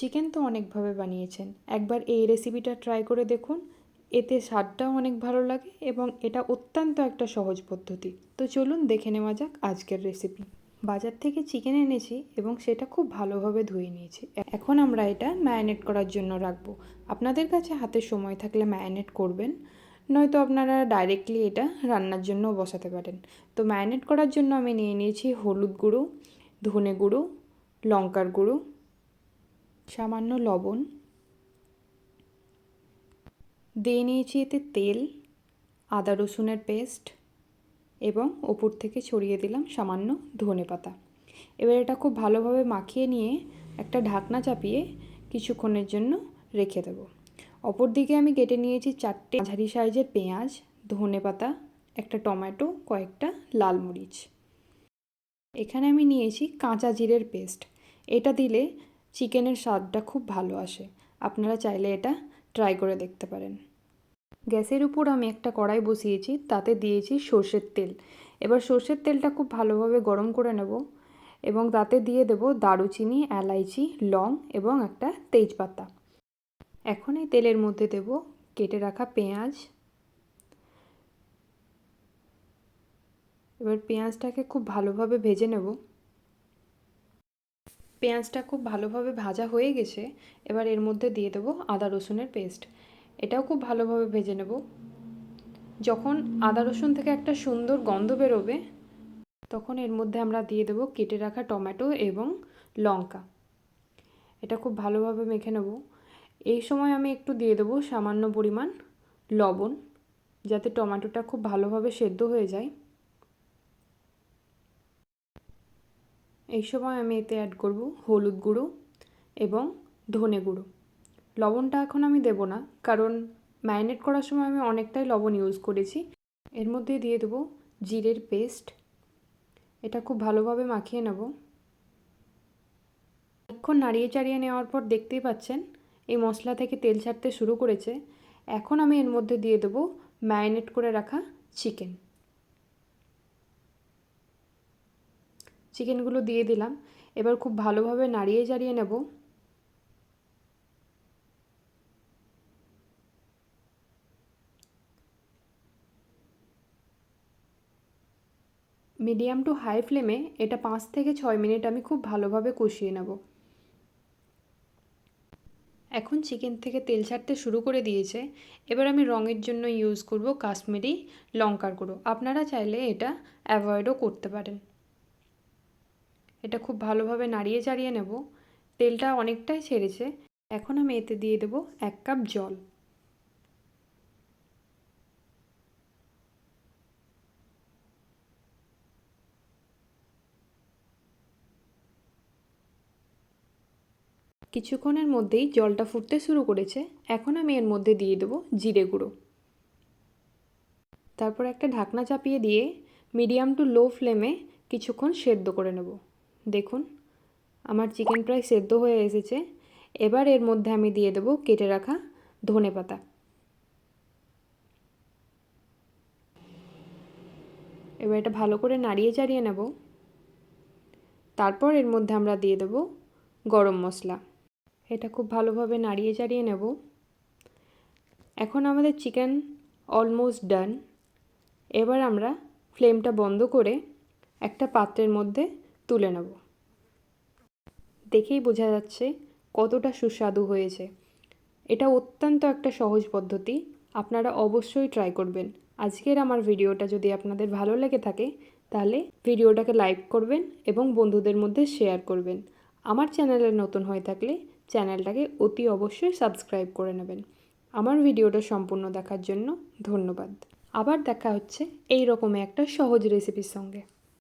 Chicken তো অনেকভাবে বানিয়েছেন। একবার এই রেসিপিটা ট্রাই করে দেখুন। এতে স্বাদটাও অনেক ভালো লাগে এবং এটা অত্যন্ত একটা সহজ পদ্ধতি। তো চলুন দেখে নেওয়া যাক আজকের রেসিপি বাজার থেকে চিকেন এনেছি এবং সেটা খুব ভালোভাবে ধুয়ে নিয়েছি। এখন আমরা এটা ম্যারিনেট করার জন্য রাখব। আপনাদের কাছে হাতে সময় থাকলে ম্যারিনেট করবেন, নয়তো আপনারা ডাইরেক্টলি এটা রান্নার জন্য বসাতে পারেন। তো ম্যারিনেট করার জন্য আমি নিয়ে নিয়েছি হলুদ গুঁড়ো, ধনে গুঁড়ো, লঙ্কার গুঁড়ো সামান্য লবণ। দিয়ে নিয়েছি এতে তেল, আদা রসুনের পেস্ট এবং ওপর থেকে ছড়িয়ে দিলাম সামান্য ধনে পাতা। এবার এটা খুব ভালোভাবে মাখিয়ে নিয়ে একটা ঢাকনা চাপিয়ে কিছুক্ষণের জন্য রেখে দেবো। অপর দিকে আমি কেটে নিয়েছি চারটে মাঝারি সাইজের পেঁয়াজ, ধনে পাতা, একটা টমেটো, কয়েকটা লাল মরিচ। এখানে আমি নিয়েছি কাঁচা জিরের পেস্ট। এটা দিলে চিকেনের স্বাদটা খুব ভালো আসে। আপনারা চাইলে এটা ট্রাই করে দেখতে পারেন। গ্যাসের উপর আমি একটা কড়াই বসিয়েছি, তাতে দিয়েছি সর্ষের তেল। এবার সর্ষের তেলটা খুব ভালোভাবে গরম করে নেব এবং তাতে দিয়ে দেব দারুচিনি, এলাইচি, লং এবং একটা তেজপাতা। এখন এই তেলের মধ্যে দেব কেটে রাখা পেঁয়াজ। এবার পেঁয়াজটাকে খুব ভালোভাবে ভেজে নেব। পেঁয়াজটা খুব ভালোভাবে ভাজা হয়ে গেছে, এবার এর মধ্যে দিয়ে দেবো আদা রসুনের পেস্ট। এটাও খুব ভালোভাবে ভেজে নেব। যখন আদা রসুন থেকে একটা সুন্দর গন্ধ বেরোবে, তখন এর মধ্যে আমরা দিয়ে দেবো কেটে রাখা টমেটো এবং লঙ্কা। এটা খুব ভালোভাবে মেখে নেব। এই সময় আমি একটু দিয়ে দেবো সামান্য পরিমাণ লবণ, যাতে টমেটোটা খুব ভালোভাবে সেদ্ধ হয়ে যায়। এই সময় আমি এতে অ্যাড করব হলুদ গুঁড়ো এবং ধনে গুঁড়ো। লবণটা এখন আমি দেব না, কারণ ম্যারিনেট করার সময় আমি অনেকটাই লবণ ইউজ করেছি। এর মধ্যে দিয়ে দেবো জিরের পেস্ট এটা খুব ভালোভাবে মাখিয়ে নেব। এখন নাড়িয়ে চাড়িয়ে নেওয়ার পর দেখতেই পাচ্ছেন, এই মশলা থেকে তেল ছাড়তে শুরু করেছে। এখন আমি এর মধ্যে দিয়ে দেবো ম্যারিনেট করে রাখা চিকেন চিকেনগুলো দিয়ে দিলাম। এবার খুব ভালোভাবে নাড়িয়ে চাড়িয়ে নেব। মিডিয়াম টু হাই ফ্লেমে এটা পাঁচ থেকে ছয় মিনিট আমি খুব ভালোভাবে কষিয়ে নেব। এখন চিকেন থেকে তেল ছাড়তে শুরু করে দিয়েছে। এবার আমি রঙের জন্য ইউজ করব কাশ্মীরি লঙ্কার গুঁড়ো। আপনারা চাইলে এটা অ্যাভয়েডও করতে পারেন। এটা খুব ভালোভাবে নাড়িয়ে চাড়িয়ে নেব। তেলটা অনেকটাই ছেড়েছে। এখন আমি এতে দিয়ে দেব এক কাপ জল। কিছুক্ষণের মধ্যেই জলটা ফুটতে শুরু করেছে। এখন আমি এর মধ্যে দিয়ে দেবো জিরে গুঁড়ো। তারপর একটা ঢাকনা চাপিয়ে দিয়ে মিডিয়াম টু লো ফ্লেমে কিছুক্ষণ সেদ্ধ করে নেব। দেখুন, আমার চিকেন প্রায় সেদ্ধ হয়ে এসেছে। এবার এর মধ্যে আমি দিয়ে দেবো কেটে রাখা ধনে পাতা। এবার এটা ভালো করে নাড়িয়ে চাড়িয়ে নেব। তারপর এর মধ্যে আমরা দিয়ে দেব গরম মশলা। এটা খুব ভালোভাবে নাড়িয়ে চাড়িয়ে নেব। এখন আমাদের চিকেন অলমোস্ট ডান। এবার আমরা ফ্লেমটা বন্ধ করে একটা পাত্রের মধ্যে তুলে নেব। দেখেই বোঝা যাচ্ছে কতটা সুস্বাদু হয়েছে। এটা অত্যন্ত একটা সহজ পদ্ধতি, আপনারা অবশ্যই ট্রাই করবেন। আজকের আমার ভিডিওটা যদি আপনাদের ভালো লেগে থাকে, তাহলে ভিডিওটাকে লাইক করবেন এবং বন্ধুদের মধ্যে শেয়ার করবেন। আমার চ্যানেলে নতুন হয়ে থাকলে চ্যানেলটাকে অতি অবশ্যই সাবস্ক্রাইব করে নেবেন। আমার ভিডিওটা সম্পূর্ণ দেখার জন্য ধন্যবাদ। আবার দেখা হচ্ছে এই রকমই একটা সহজ রেসিপির সঙ্গে।